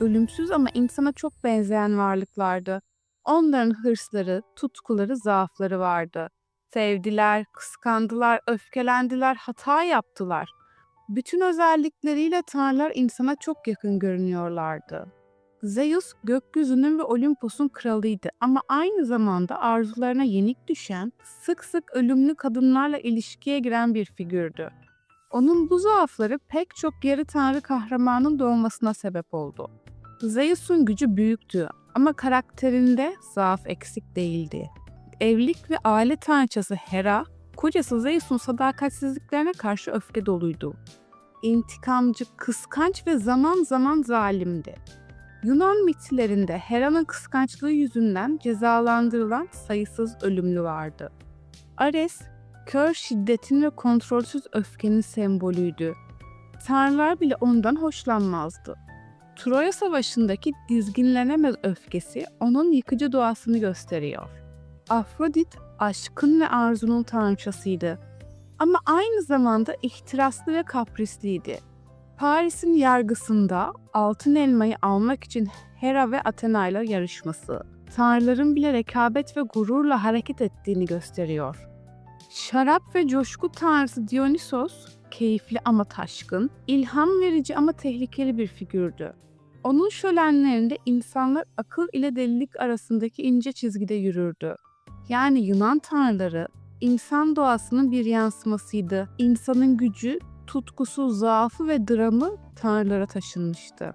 ölümsüz ama insana çok benzeyen varlıklardı. Onların hırsları, tutkuları, zaafları vardı. Sevdiler, kıskandılar, öfkelendiler, hata yaptılar. Bütün özellikleriyle tanrılar insana çok yakın görünüyorlardı. Zeus gökyüzünün ve Olimpos'un kralıydı ama aynı zamanda arzularına yenik düşen, sık sık ölümlü kadınlarla ilişkiye giren bir figürdü. Onun bu zaafları pek çok yarı tanrı kahramanın doğmasına sebep oldu. Zeus'un gücü büyüktü ama karakterinde zaaf eksik değildi. Evlilik ve aile tanrıçası Hera, kocası Zeus'un sadakatsizliklerine karşı öfke doluydu. İntikamcı, kıskanç ve zaman zaman zalimdi. Yunan mitlerinde Hera'nın kıskançlığı yüzünden cezalandırılan sayısız ölümlü vardı. Ares, kör şiddetin ve kontrolsüz öfkenin sembolüydü. Tanrılar bile ondan hoşlanmazdı. Troya Savaşı'ndaki dizginlenemez öfkesi onun yıkıcı doğasını gösteriyor. Afrodit, aşkın ve arzunun tanrıçasıydı. Ama aynı zamanda ihtiraslı ve kaprisliydi. Paris'in yargısında altın elmayı almak için Hera ve Athena ile yarışması, tanrıların bile rekabet ve gururla hareket ettiğini gösteriyor. Şarap ve coşku tanrısı Dionysos, keyifli ama taşkın, ilham verici ama tehlikeli bir figürdü. Onun şölenlerinde insanlar akıl ile delilik arasındaki ince çizgide yürürdü. Yani Yunan tanrıları insan doğasının bir yansımasıydı. İnsanın gücü, tutkusu, zaafı ve dramı tanrılara taşınmıştı.